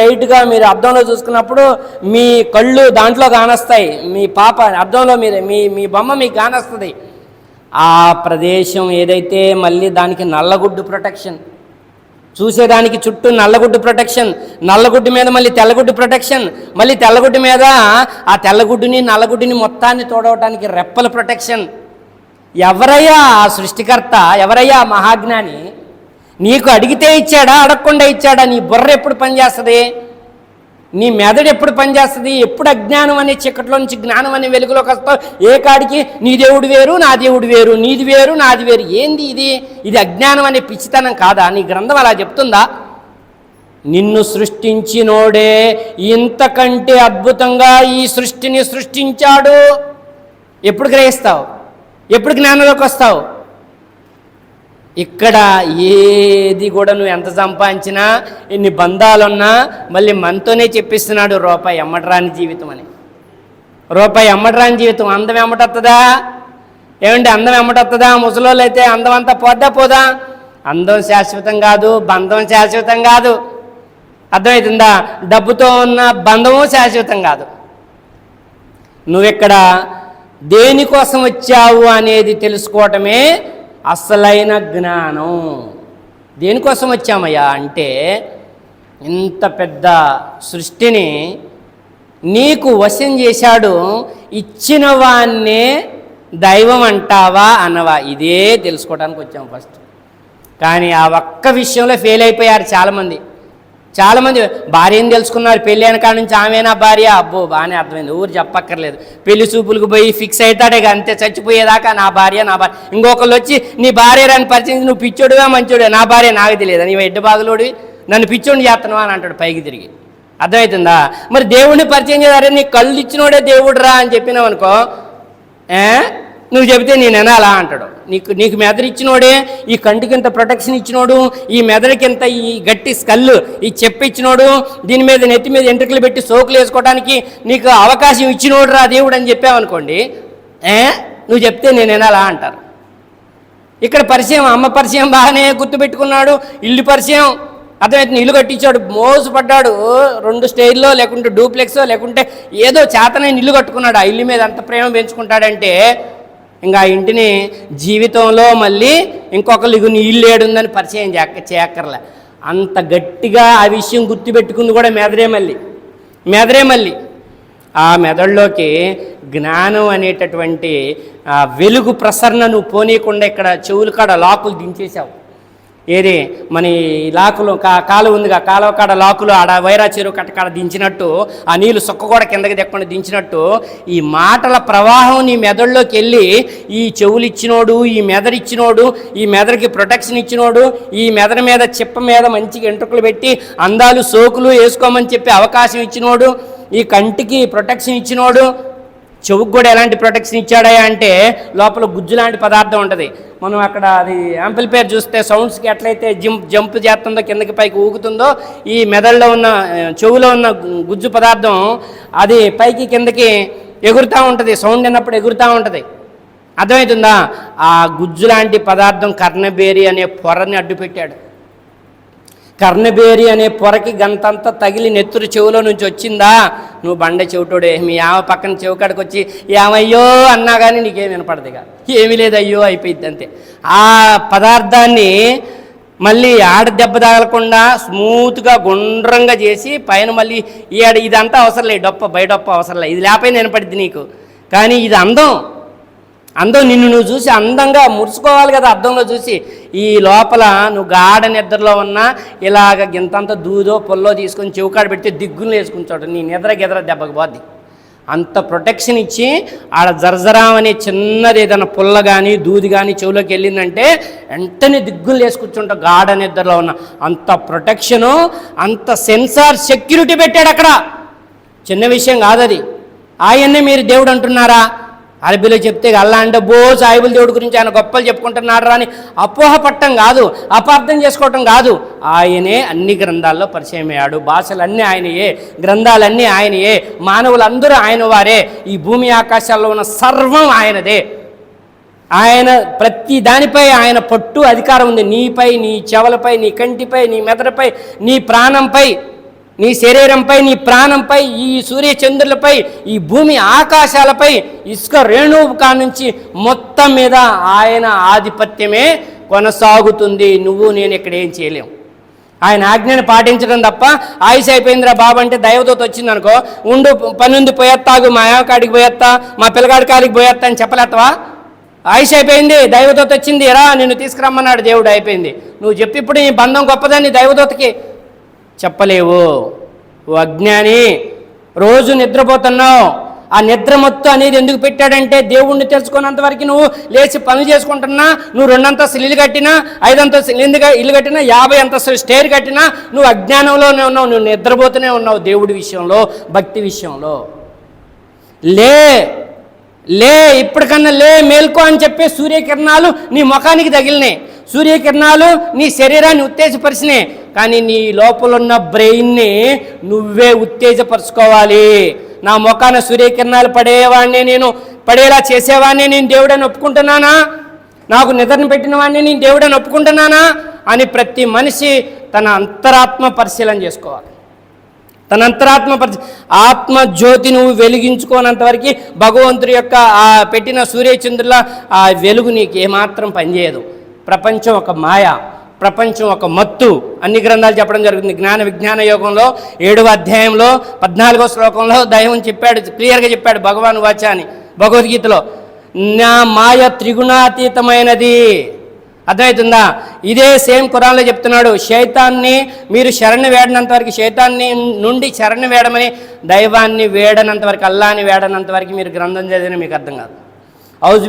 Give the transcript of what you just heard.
లైట్గా మీరు అర్థంలో చూసుకున్నప్పుడు మీ కళ్ళు దాంట్లో కానొస్తాయి మీ పాప అర్థంలో మీరు మీ మీ బొమ్మ మీకు కానొస్తుంది ఆ ప్రదేశం ఏదైతే మళ్ళీ దానికి నల్లగుడ్డు ప్రొటెక్షన్ చూసేదానికి చుట్టూ నల్లగుడ్డు ప్రొటెక్షన్ నల్లగుడ్డు మీద మళ్ళీ తెల్లగుడ్డు ప్రొటెక్షన్ మళ్ళీ తెల్లగుడ్డు మీద ఆ తెల్లగుడ్డుని నల్లగుడ్డుని మొత్తాన్ని తోడవటానికి రెప్పల ప్రొటెక్షన్. ఎవరయ్యా ఆ సృష్టికర్త? ఎవరయ్యా మహాజ్ఞాని? నీకు అడిగితే ఇచ్చాడా అడగకుండా ఇచ్చాడా నీ బుర్ర ఎప్పుడు పనిచేస్తుంది? నీ మెదడు ఎప్పుడు పనిచేస్తుంది? ఎప్పుడు అజ్ఞానం అనే చీకట్లో నుంచి జ్ఞానం అనే వెలుగులోకి వస్తావు ఏ కాడికి? నీ దేవుడు వేరు నా దేవుడు వేరు నీది వేరు నాది వేరు. ఏంది ఇది? ఇది అజ్ఞానం అనే పిచ్చితనం కాదా? నీ గ్రంథం అలా చెప్తుందా? నిన్ను సృష్టించినోడే ఇంతకంటే అద్భుతంగా ఈ సృష్టిని సృష్టించాడు. ఎప్పుడు గ్రహిస్తావు? ఎప్పుడు జ్ఞానంలోకి వస్తావు? ఇక్కడ ఏది కూడా నువ్వు ఎంత సంపాదించినా ఎన్ని బంధాలున్నా మళ్ళీ మనతోనే చెప్పిస్తున్నాడు రూపాయి అమ్మటరాని జీవితం అని. రూపాయి అమ్మటరాని జీవితం అందం ఎమ్మటొస్తుందా ఏమంటే అందం ఎమ్మటొస్తుందా ముసలోళ్ళు అయితే అందం అంతా పోద్దా పోదా? అందం శాశ్వతం కాదు బంధం శాశ్వతం కాదు. అర్థమవుతుందా డబ్బుతో ఉన్న బంధము శాశ్వతం కాదు. నువ్వెక్కడ దేనికోసం వచ్చావు అనేది తెలుసుకోవటమే అసలైన జ్ఞానం. దేనికోసం వచ్చామయ్యా అంటే ఇంత పెద్ద సృష్టిని నీకు వశం చేశాడు ఇచ్చిన వాన్నే దైవం అంటావా అన్నవా? ఇదే తెలుసుకోవడానికి వచ్చాం ఫస్ట్. కానీ ఆ ఒక్క విషయంలో ఫెయిల్ అయిపోయారు చాలామంది. చాలామంది భార్యని తెలుసుకున్నారు పెళ్ళి వెనకాల నుంచి ఆమెనా భార్య? అబ్బో బాగానే అర్థమైంది. ఊరు చెప్పక్కర్లేదు. పెళ్ళి చూపులకు పోయి ఫిక్స్ అవుతాడే ఇక అంతే చచ్చిపోయేదాకా నా భార్య నా భార్య. ఇంకొకళ్ళు వచ్చి నీ భార్య రాని పరిచయం నువ్వు పిచ్చోడుగా మంచోడు నా భార్య నాకు తెలియదు. నీవు ఎడ్డ బాగులోడివి నన్ను పిచ్చోడిని చేస్తున్నావా? అని అంటాడు పైకి తిరిగి. అర్థమవుతుందా మరి దేవుడిని పరిచయం చేయారే నీ కళ్ళు ఇచ్చినోడే దేవుడు రా అని చెప్పినావు అనుకో ఏ? నువ్వు చెబితే నేను వినాలా? అంటాడు. నీకు నీకు మెదడిచ్చినోడే ఈ కంటికి ఇంత ప్రొటెక్షన్ ఇచ్చినోడు ఈ మెదడుకి ఇంత ఈ గట్టి స్కల్లు ఈ చెప్పు ఇచ్చినోడు దీని మీద నెత్తి మీద ఎంట్రుకలు పెట్టి సోకులు వేసుకోవడానికి నీకు అవకాశం ఇచ్చినోడు రా దేవుడు అని చెప్పావనుకోండి ఏ? నువ్వు చెప్తే నేను వినాలా అంటారు. ఇక్కడ పరిచయం అమ్మ పరిచయం బాగానే గుర్తుపెట్టుకున్నాడు ఇల్లు పరిచయం. అర్థమైతే ఇల్లు కట్టించాడు మోసపడ్డాడు. రెండు స్టైల్లో లేకుంటే డూప్లెక్సో లేకుంటే ఏదో చేతనైన ఇల్లు కట్టుకున్నాడు. ఆ ఇల్లు మీద ఎంత ప్రేమ పెంచుకుంటాడంటే ఇంకా ఆ ఇంటిని జీవితంలో మళ్ళీ ఇంకొకరికి నీళ్ళు ఏడుందని పరిచయం చేయక చేయక్కర్లే. అంత గట్టిగా ఆ విషయం గుర్తుపెట్టుకుంది కూడా మెదరే మళ్ళీ మెదరే మళ్ళీ ఆ మెదడులోకి జ్ఞానం అనేటటువంటి వెలుగు ప్రసరణ నువ్వు పోనీయకుండా ఇక్కడ చెవులు కాడ లాకులు దించేశావు. ఏది? మన ఈ లాకులు కా కాలువ ఉందిగా కాలువ కాడ లాకులు ఆడ వైరా చెరువు కట్టకాడ దించినట్టు ఆ నీళ్ళు సొక్క కూడా కిందకి దెక్కకుండా దించినట్టు ఈ మాటల ప్రవాహం నీ మెదడులోకి వెళ్ళి ఈ చెవులు ఇచ్చినోడు ఈ మెదడు ఇచ్చినోడు ఈ మెదడుకి ప్రొటెక్షన్ ఇచ్చినోడు ఈ మెదడు మీద చిప్ప మీద మంచిగా ఎంట్రుకలు పెట్టి అందాలు సోకులు వేసుకోమని చెప్పి అవకాశం ఇచ్చినోడు ఈ కంటికి ప్రొటెక్షన్ ఇచ్చినోడు చెవుకు కూడా ఎలాంటి ప్రొటెక్షన్ ఇచ్చాడయా అంటే లోపల గుజ్జు లాంటి పదార్థం ఉంటుంది. మనం అక్కడ అది యాంపిల్పేర్ చూస్తే సౌండ్స్కి ఎట్లయితే జంప్ జంప్ చేస్తుందో కిందకి పైకి ఊగుతుందో ఈ మెదడులో ఉన్న చెవులో ఉన్న గుజ్జు పదార్థం అది పైకి కిందకి ఎగురుతూ ఉంటుంది. సౌండ్ అన్నప్పుడు ఎగురుతూ ఉంటుంది. అర్థమవుతుందా? ఆ గుజ్జు లాంటి పదార్థం కర్ణబేరి అనే పొరని అడ్డుపెట్టాడు. కర్ణబేరి అనే పొరకి గంతంతా తగిలి నెత్తురు చెవులో నుంచి వచ్చిందా? నువ్వు బండ చెవిటోడే మీ ఆమె పక్కన చెవికాడికి వచ్చి ఏమయ్యో అన్నా కానీ నీకేం వినపడదుగా? ఏమీ లేదు అయ్యో అయిపోయింది అంతే. ఆ పదార్థాన్ని మళ్ళీ ఆడ దెబ్బ తగలకుండా స్మూత్గా గుండ్రంగా చేసి పైన మళ్ళీ ఈ ఆడ ఇదంతా అవసరం లేదు డొప్ప బయటొప్ప అవసరం లేదు. ఇది లేకపోయినా వినపడింది నీకు. కానీ ఇది అందం. అందం నిన్ను నువ్వు చూసి అందంగా మురుచుకోవాలి కదా అద్దంలో చూసి. ఈ లోపల నువ్వు గాఢ నిద్రలో ఉన్నా ఇలాగ గింతంత దూదో పొల్లో తీసుకొని చెవుకాడ పెడితే దిగ్గులు వేసుకుంటాడు నీ నిద్ర గిద్ర దెబ్బకి పోద్ది. అంత ప్రొటెక్షన్ ఇచ్చి ఆడ జర్జరాం అనే చిన్నది ఏదైనా పుల్ల కానీ దూది కానీ చెవులోకి వెళ్ళిందంటే వెంటనే దిగ్గులు వేసుకుంటుంటా గాఢ నిద్రలో ఉన్న. అంత ప్రొటెక్షను అంత సెన్సార్ సెక్యూరిటీ పెట్టాడు అక్కడ. చిన్న విషయం కాదది. ఆయన్నే మీరు దేవుడు అంటున్నారా? అరబీలో చెప్తే అల్లా అంటే బో సాయిబుల్ దేవుడి గురించి ఆయన గొప్పలు చెప్పుకుంటున్నాడు రాని అపోహ పట్టం కాదు అపార్థం చేసుకోవటం కాదు. ఆయనే అన్ని గ్రంథాల్లో పరిచయం అయ్యాడు భాషలన్నీ ఆయనయే గ్రంథాలన్నీ ఆయనయే మానవులందరూ ఆయన వారే. ఈ భూమి ఆకాశాల్లో ఉన్న సర్వం ఆయనదే. ఆయన ప్రతి దానిపై ఆయన పట్టు అధికారం ఉంది. నీపై నీ చెవలపై నీ కంటిపై నీ మెదడుపై నీ ప్రాణంపై. నీ శరీరంపై నీ ప్రాణంపై ఈ సూర్య చంద్రులపై ఈ భూమి ఆకాశాలపై ఇసుక రేణువు కానుంచి మొత్తం మీద ఆయన ఆధిపత్యమే కొనసాగుతుంది. నువ్వు నేను ఇక్కడ ఏం చేయలేం. ఆయన ఆజ్ఞను పాటించడం తప్ప ఆయుష్ అయిపోయిందిరా బాబు అంటే దైవదూత వచ్చిందనుకో ఉండు పనుంది పోయేత్తాగు మా కాడికి పోయేత్తా మా పిల్లగాడి కాడికి పోయేత్తా అని చెప్పలేత్తవా? ఆయుష్ అయిపోయింది దైవదూత వచ్చింది రా నిన్ను తీసుకురమ్మన్నాడు దేవుడు అయిపోయింది. నువ్వు చెప్పి ఇప్పుడు నీ బంధం గొప్పదని దైవదూతకి చెప్పలేవు. ఓ అజ్ఞాని రోజు నిద్రపోతున్నావు. ఆ నిద్ర మొత్తం అనేది ఎందుకు పెట్టాడంటే దేవుణ్ణి తెలుసుకున్నంత వరకు నువ్వు లేచి పనులు చేసుకుంటున్నా నువ్వు రెండంతస్తులు ఇల్లు కట్టినా ఐదంతస్తులు ఇల్లు ఇల్లు కట్టినా యాభై అంతస్తులు స్టేర్ కట్టినా నువ్వు అజ్ఞానంలోనే ఉన్నావు నువ్వు నిద్రపోతూనే ఉన్నావు దేవుడి విషయంలో భక్తి విషయంలో. లే లే ఇప్పటికన్నా లే మేల్కో అని చెప్పి సూర్యకిరణాలు నీ ముఖానికి తగిలినాయి. సూర్యకిరణాలు నీ శరీరాన్ని ఉత్తేజపరిచినాయి. కానీ నీ లోపల ఉన్న బ్రెయిన్ని నువ్వే ఉత్తేజపరచుకోవాలి. నా ముఖాన సూర్యకిరణాలు పడేవాడిని నేను పడేలా చేసేవాడిని నేను దేవుడని ఒప్పుకుంటున్నానా? నాకు నిద్రను పెట్టిన వాడిని నేను దేవుడని ఒప్పుకుంటున్నానా? అని ప్రతి మనిషి తన అంతరాత్మ పరిశీలన చేసుకోవాలి. తన అంతరాత్మ పరిచ ఆత్మ జ్యోతి నువ్వు వెలిగించుకోనంతవరకు భగవంతుడి యొక్క ఆ పెట్టిన సూర్యచంద్రుల ఆ వెలుగు నీకు ఏమాత్రం పనిచేయదు. ప్రపంచం ఒక మాయ. ప్రపంచం ఒక మత్తు. అన్ని గ్రంథాలు చెప్పడం జరుగుతుంది. జ్ఞాన విజ్ఞాన యోగంలో ఏడవ అధ్యాయంలో పద్నాలుగో శ్లోకంలో దైవం చెప్పాడు క్లియర్గా చెప్పాడు భగవాన్ వాచ అని భగవద్గీతలో. నా మాయ త్రిగుణాతీతమైనది. అర్థమవుతుందా? ఇదే సేమ్ కురాన్లో చెప్తున్నాడు శైతాన్ని మీరు శరణ్ వేడనంత వరకు శైతాన్ని నుండి శరణ్ వేడమని దైవాన్ని వేడనంత వరకు అల్లాని వేడనంత వరకు మీరు గ్రంథం చదివిన మీకు అర్థం కాదు. హౌజ్